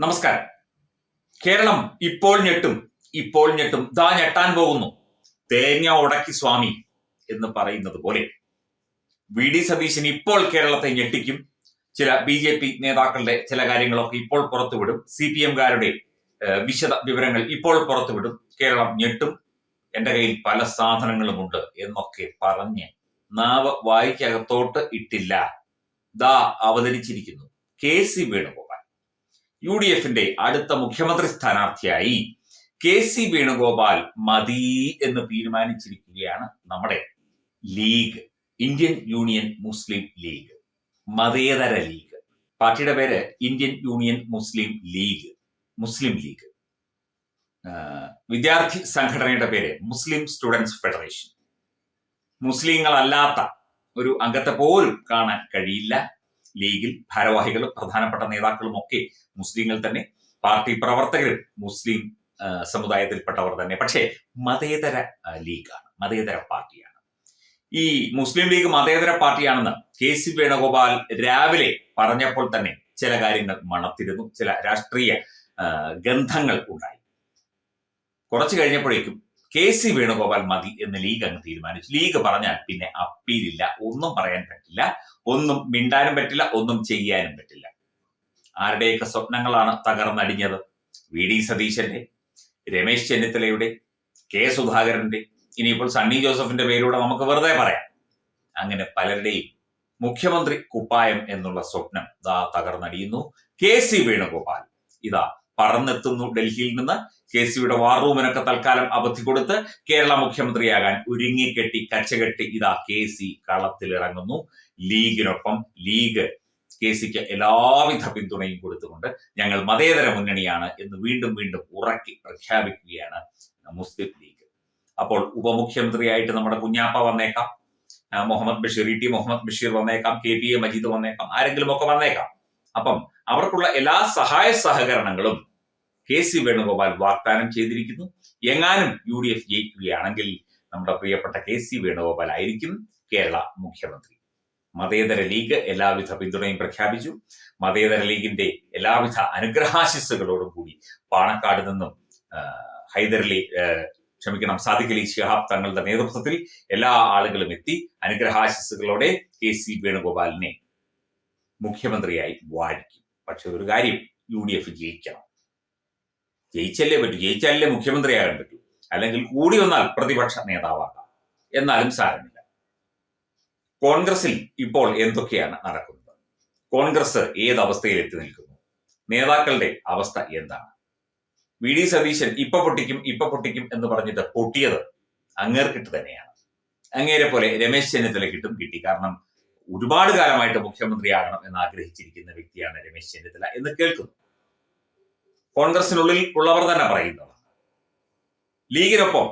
നമസ്കാരം. കേരളം ഇപ്പോൾ ഞെട്ടും ഇപ്പോൾ ഞെട്ടും. ദാ ഞെട്ടാൻ പോകുന്നു. തേങ്ങ ഉടക്കി സ്വാമി എന്ന് പറയുന്നത് പോലെ. വി ഡി സതീശൻ ഇപ്പോൾ കേരളത്തെ ഞെട്ടിക്കും. ചില ബി ജെ പി നേതാക്കളുടെ ചില കാര്യങ്ങളൊക്കെ ഇപ്പോൾ പുറത്തുവിടും. സി പി എംകാരുടെ വിശദ വിവരങ്ങൾ ഇപ്പോൾ പുറത്തുവിടും. കേരളം ഞെട്ടും. എന്റെ കയ്യിൽ പല സാധനങ്ങളുമുണ്ട് എന്നൊക്കെ പറഞ്ഞ് നാവ് വായിക്കകത്തോട്ട് ഇട്ടില്ല. ദാ അവതരിച്ചിരിക്കുന്നു. K C Venugopal U D എഫിന്റെ അടുത്ത മുഖ്യമന്ത്രി സ്ഥാനാർത്ഥിയായി കെ സി വേണുഗോപാൽ മതി എന്ന് തീരുമാനിച്ചിരിക്കുകയാണ് നമ്മുടെ league Indian union Muslim league മതേതര ലീഗ്. പാർട്ടിയുടെ പേര് Indian union Muslim league Muslim league. വിദ്യാർത്ഥി സംഘടനയുടെ പേര് മുസ്ലിം സ്റ്റുഡൻസ് ഫെഡറേഷൻ. മുസ്ലിങ്ങളല്ലാത്ത ഒരു അംഗത്തെ പോലും കാണാൻ കഴിയില്ല. ലീഗിൽ ഭാരവാഹികളും പ്രധാനപ്പെട്ട നേതാക്കളും ഒക്കെ മുസ്ലിങ്ങൾ തന്നെ. പാർട്ടി പ്രവർത്തകരും മുസ്ലിം സമുദായത്തിൽപ്പെട്ടവർ തന്നെ. പക്ഷേ മതേതര ലീഗാണ്. മതേതര പാർട്ടിയാണ്. ഈ മുസ്ലിം ലീഗ് മതേതര പാർട്ടിയാണെന്ന് കെ സി വേണുഗോപാൽ രാവിലെ പറഞ്ഞപ്പോൾ തന്നെ ചില കാര്യങ്ങൾ മണത്തിരുന്നു. ചില രാഷ്ട്രീയ ഗന്ധങ്ങൾ ഉണ്ടായി. കുറച്ചു കഴിഞ്ഞപ്പോഴേക്കും കെ സി വേണുഗോപാൽ മതി എന്ന് ലീഗ് അങ്ങ് തീരുമാനിച്ചു. ലീഗ് പറഞ്ഞാൽ പിന്നെ അപ്പീലില്ല. ഒന്നും പറയാൻ പറ്റില്ല. ഒന്നും മിണ്ടാനും പറ്റില്ല. ഒന്നും ചെയ്യാനും പറ്റില്ല. ആരുടെയൊക്കെ സ്വപ്നങ്ങളാണ് തകർന്നടിഞ്ഞത്? വി ഡി സതീശന്റെ രമേശ് ചെന്നിത്തലയുടെ കെ സുധാകരന്റെ ഇനിയിപ്പോൾ സണ്ണി ജോസഫിന്റെ പേരിലൂടെ നമുക്ക് വെറുതെ പറയാം. അങ്ങനെ പലരുടെയും മുഖ്യമന്ത്രി കുപ്പായം എന്നുള്ള സ്വപ്നം ഇതാ തകർന്നടിയുന്നു. K C Venugopal. ഇതാ പറന്നെത്തുന്നു ഡൽഹിയിൽ നിന്ന്. കെ സിയുടെ വാർ റൂമിനൊക്കെ തൽക്കാലം അവധി കൊടുത്ത് കേരള മുഖ്യമന്ത്രിയാകാൻ ഒരുങ്ങിക്കെട്ടി കച്ചകെട്ടി ഇതാ കെ സി കളത്തിലിറങ്ങുന്നു. ലീഗിനൊപ്പം ലീഗ് കെ സിക്ക് എല്ലാവിധ പിന്തുണയും കൊടുത്തുകൊണ്ട് ഞങ്ങൾ മതേതര മുന്നണിയാണ് എന്ന് വീണ്ടും വീണ്ടും ഉറക്കി പ്രഖ്യാപിക്കുകയാണ് മുസ്ലിം ലീഗ്. അപ്പോൾ ഉപമുഖ്യമന്ത്രിയായിട്ട് നമ്മുടെ കുഞ്ഞാപ്പ വന്നേക്കാം. മുഹമ്മദ് ബഷീർ ഇ ടി മുഹമ്മദ് ബഷീർ വന്നേക്കാം കെ പി എ മജീദ് വന്നേക്കാം ആരെങ്കിലും ഒക്കെ വന്നേക്കാം. അപ്പം അവർക്കുള്ള എല്ലാ സഹായ സഹകരണങ്ങളും കെ സി വേണുഗോപാൽ വാഗ്ദാനം ചെയ്തിരിക്കുന്നു. എങ്ങാനും യു ഡി എഫ് ജയിക്കുകയാണെങ്കിൽ നമ്മുടെ പ്രിയപ്പെട്ട കെ സി വേണുഗോപാൽ ആയിരിക്കും കേരള മുഖ്യമന്ത്രി. മതേതര ലീഗ് എല്ലാവിധ പിന്തുണയും പ്രഖ്യാപിച്ചു. മതേതര ലീഗിന്റെ എല്ലാവിധ അനുഗ്രഹാശിസ്സുകളോടും കൂടി പാണക്കാട് നിന്നും ഹൈദരലി ക്ഷമിക്കണം സാദിഖ് അലി ഷിഹാബ് തങ്ങളുടെ നേതൃത്വത്തിൽ എല്ലാ ആളുകളും എത്തി അനുഗ്രഹാശിസ്സുകളോടെ കെ സി വേണുഗോപാലിനെ മുഖ്യമന്ത്രിയായി വാഴിക്കും. പക്ഷെ ഒരു കാര്യം യു ഡി എഫ് ജയിക്കണം. ജയിച്ചല്ലേ പറ്റൂ ജയിച്ചാലല്ലേ മുഖ്യമന്ത്രിയാകാൻ പറ്റൂ. അല്ലെങ്കിൽ കൂടി വന്നാൽ പ്രതിപക്ഷ നേതാവാകാം. എന്നാലും സാരമില്ല. കോൺഗ്രസിൽ ഇപ്പോൾ എന്തൊക്കെയാണ് നടക്കുന്നത്? കോൺഗ്രസ് ഏത് അവസ്ഥയിൽ എത്തി നിൽക്കുന്നു? നേതാക്കളുടെ അവസ്ഥ എന്താണ്? വി ഡി സതീശൻ ഇപ്പൊ പൊട്ടിക്കും ഇപ്പൊ പൊട്ടിക്കും എന്ന് പറഞ്ഞിട്ട് പൊട്ടിയത് അങ്ങേർക്കിട്ട് തന്നെയാണ്. അങ്ങേരെ പോലെ രമേശ് ചെന്നിത്തല കിട്ടും കിട്ടി. കാരണം ഒരുപാട് കാലമായിട്ട് മുഖ്യമന്ത്രിയാകണം എന്ന് ആഗ്രഹിച്ചിരിക്കുന്ന വ്യക്തിയാണ് രമേശ് ചെന്നിത്തല എന്ന് കേൾക്കുന്നു. കോൺഗ്രസിനുള്ളിൽ ഉള്ളവർ തന്നെ പറയുന്നത്. ലീഗിനൊപ്പം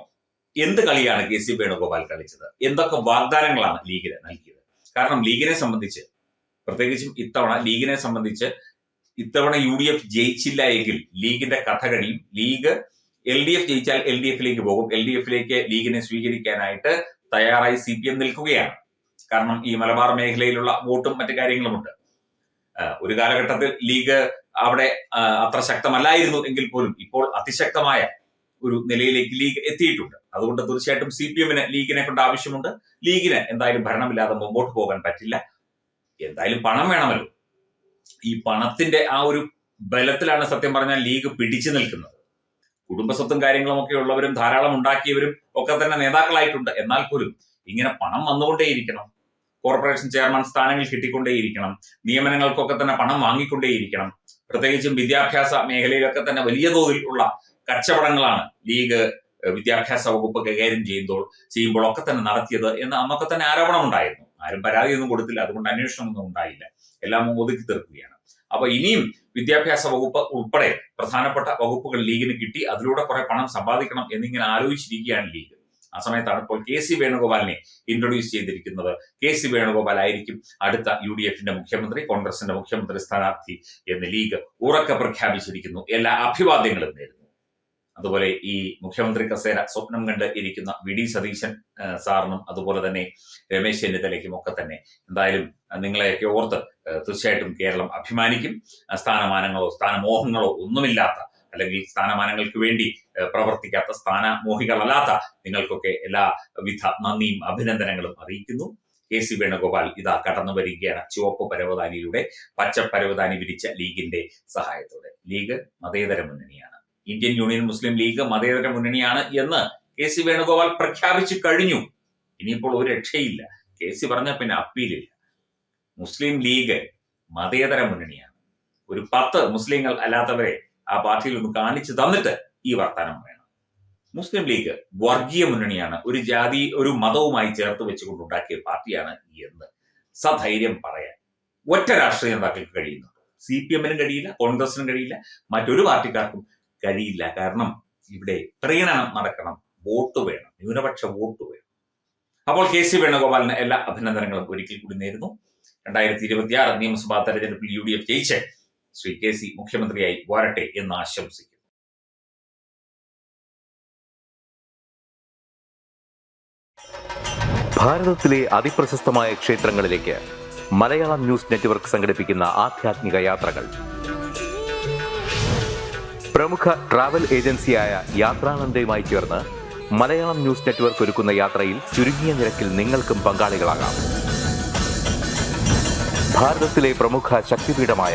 എന്ത് കളിയാണ് കെ സി വേണുഗോപാൽ കളിച്ചത്? എന്തൊക്കെ വാഗ്ദാനങ്ങളാണ് ലീഗിന് നൽകിയത്? കാരണം ലീഗിനെ സംബന്ധിച്ച് പ്രത്യേകിച്ചും ഇത്തവണ ലീഗിനെ സംബന്ധിച്ച് ഇത്തവണ യു ഡി എഫ് ജയിച്ചില്ല എങ്കിൽ ലീഗിന്റെ കഥ കഴിയും ലീഗ് എൽ ഡി എഫ് ജയിച്ചാൽ എൽ ഡി എഫിലേക്ക് പോകും. എൽ ഡി എഫിലേക്ക് ലീഗിനെ സ്വീകരിക്കാനായിട്ട് തയ്യാറായി സി പി എം നിൽക്കുകയാണ്. കാരണം ഈ മലബാർ മേഖലയിലുള്ള വോട്ടും മറ്റു കാര്യങ്ങളുമുണ്ട്. ഒരു കാലഘട്ടത്തിൽ ലീഗ് അവിടെ അത്ര ശക്തമല്ലായിരുന്നു എങ്കിൽ പോലും ഇപ്പോൾ അതിശക്തമായ ഒരു നിലയിലേക്ക് ലീഗ് എത്തിയിട്ടുണ്ട്. അതുകൊണ്ട് തീർച്ചയായിട്ടും സി പി എമ്മിന് ലീഗിനെ കൊണ്ട് ആവശ്യമുണ്ട്. ലീഗിന് എന്തായാലും ഭരണമില്ലാതെ മുമ്പോട്ട് പോകാൻ പറ്റില്ല. എന്തായാലും പണം വേണമല്ലോ. ഈ പണത്തിന്റെ ആ ഒരു ബലത്തിലാണ് സത്യം പറഞ്ഞാൽ ലീഗ് പിടിച്ചു നിൽക്കുന്നത്. കുടുംബസ്വത്തും കാര്യങ്ങളും ഒക്കെ ഉള്ളവരും ധാരാളം ഉണ്ടാക്കിയവരും ഒക്കെ തന്നെ നേതാക്കളായിട്ടുണ്ട്. എന്നാൽ പോലും ഇങ്ങനെ പണം വന്നുകൊണ്ടേയിരിക്കണം. കോർപ്പറേഷൻ ചെയർമാൻ സ്ഥാനങ്ങൾ കിട്ടിക്കൊണ്ടേയിരിക്കണം. നിയമനങ്ങൾക്കൊക്കെ തന്നെ പണം വാങ്ങിക്കൊണ്ടേയിരിക്കണം. പ്രത്യേകിച്ചും വിദ്യാഭ്യാസ മേഖലയിലൊക്കെ തന്നെ വലിയ തോതിൽ ഉള്ള കച്ചവടങ്ങളാണ് ലീഗ് വിദ്യാഭ്യാസ വകുപ്പ് കൈകാര്യം ചെയ്യുമ്പോൾ ചെയ്യുമ്പോഴൊക്കെ തന്നെ നടത്തിയത് എന്ന് അന്നൊക്കെ തന്നെ ആരോപണം ഉണ്ടായിരുന്നു ആരും പരാതിയൊന്നും കൊടുത്തില്ല. അതുകൊണ്ട് അന്വേഷണമൊന്നും ഉണ്ടായില്ല. എല്ലാം ഒതുക്കി തീർക്കുകയാണ്. അപ്പൊ ഇനിയും വിദ്യാഭ്യാസ വകുപ്പ് ഉൾപ്പെടെ പ്രധാനപ്പെട്ട വകുപ്പുകൾ ലീഗിന് കിട്ടി. അതിലൂടെ കുറെ പണം സമ്പാദിക്കണം എന്നിങ്ങനെ ആലോചിച്ചിരിക്കുകയാണ് ലീഗ്. ആ സമയത്താണ് ഇപ്പോൾ കെ സി വേണുഗോപാലിനെ ഇൻട്രൊഡ്യൂസ് ചെയ്തിരിക്കുന്നത്. കെ സി വേണുഗോപാൽ ആയിരിക്കും അടുത്ത യു ഡി എഫിന്റെ മുഖ്യമന്ത്രി കോൺഗ്രസിന്റെ മുഖ്യമന്ത്രി സ്ഥാനാർത്ഥി എന്ന് ലീഗ് ഉറക്കെ പ്രഖ്യാപിച്ചിരിക്കുന്നു. എല്ലാ അഭിവാദ്യങ്ങളും നേരുന്നു. അതുപോലെ ഈ മുഖ്യമന്ത്രി കസേര സ്വപ്നം കണ്ട് ഇരിക്കുന്ന വി ഡി സതീശൻ സാറിനും അതുപോലെ തന്നെ രമേശ് ചെന്നിത്തലയ്ക്കും ഒക്കെ തന്നെ എന്തായാലും നിങ്ങളെയൊക്കെ ഓർത്ത് തീർച്ചയായിട്ടും കേരളം അഭിമാനിക്കും. സ്ഥാനമാനങ്ങളോ സ്ഥാനമോഹങ്ങളോ ഒന്നുമില്ലാത്ത അല്ലെങ്കിൽ സ്ഥാനമാനങ്ങൾക്ക് വേണ്ടി പ്രവർത്തിക്കാത്ത സ്ഥാനമോഹികളല്ലാത്ത നിങ്ങൾക്കൊക്കെ എല്ലാവിധ നന്ദിയും അഭിനന്ദനങ്ങളും അറിയിക്കുന്നു. കെ സി വേണുഗോപാൽ ഇതാ കടന്നു വരികയാണ്. ചുവപ്പ് പരവതാനിയിലൂടെ പച്ച പരവതാനി വിരിച്ച ലീഗിന്റെ സഹായത്തോടെ. ലീഗ് മതേതര മുന്നണിയാണ്. ഇന്ത്യൻ യൂണിയൻ മുസ്ലിം ലീഗ് മതേതര മുന്നണിയാണ് എന്ന് കെ സി വേണുഗോപാൽ പ്രഖ്യാപിച്ചു കഴിഞ്ഞു. ഇനിയിപ്പോൾ ഒരു രക്ഷയില്ല. കെ സി പറഞ്ഞ പിന്നെ അപ്പീലില്ല. മുസ്ലിം ലീഗ് മതേതര മുന്നണിയാണ്. ഒരു പത്ത് മുസ്ലിങ്ങൾ അല്ലാത്തവരെ ആ പാർട്ടിയിൽ ഒന്ന് കാണിച്ചു തന്നിട്ട് ഈ വർത്തമാനം വേണം മുസ്ലിം ലീഗ് വർഗീയ മുന്നണിയാണ്. ഒരു ജാതി ഒരു മതവുമായി ചേർത്ത് വെച്ചുകൊണ്ട് ഉണ്ടാക്കിയ പാർട്ടിയാണ് എന്ന് സധൈര്യം പറയാൻ. ഒറ്റ രാഷ്ട്രീയ നേതാക്കൾക്ക് കഴിയുന്നു. സി പി എമ്മിനും കഴിയില്ല കോൺഗ്രസിനും കഴിയില്ല മറ്റൊരു പാർട്ടിക്കാർക്കും കഴിയില്ല. കാരണം ഇവിടെ പ്രീണനം നടക്കണം വോട്ട് വേണം ന്യൂനപക്ഷ വോട്ട് വേണം. അപ്പോൾ കെ സി വേണുഗോപാലിന് എല്ലാ അഭിനന്ദനങ്ങളും. ഒരിക്കൽ കൂടി നേരുന്നു. രണ്ടായിരത്തി ഇരുപത്തിയാറ് നിയമസഭാ തെരഞ്ഞെടുപ്പിൽ യു ഡി എഫ് ജയിച്ച് ശ്രീ കെ സി മുഖ്യമന്ത്രിയായി വരട്ടെ എന്ന് ആശംസിക്കുന്നു. ഭാരതത്തിലെ അതിപ്രശസ്തമായ ക്ഷേത്രങ്ങളിലേക്ക് മലയാളം ന്യൂസ് നെറ്റ്വർക്ക് സംഘടിപ്പിക്കുന്ന ആധ്യാത്മിക യാത്രകൾ. പ്രമുഖ ട്രാവൽ ഏജൻസിയായ യാത്രാനന്ദയുമായി ചേർന്ന് മലയാളം ന്യൂസ് നെറ്റ്വർക്ക് ഒരുക്കുന്ന യാത്രയിൽ ചുരുങ്ങിയ നിരക്കിൽ നിങ്ങൾക്കും പങ്കാളികളാകാം. ഭാരതത്തിലെ പ്രമുഖ ശക്തിപീഠമായ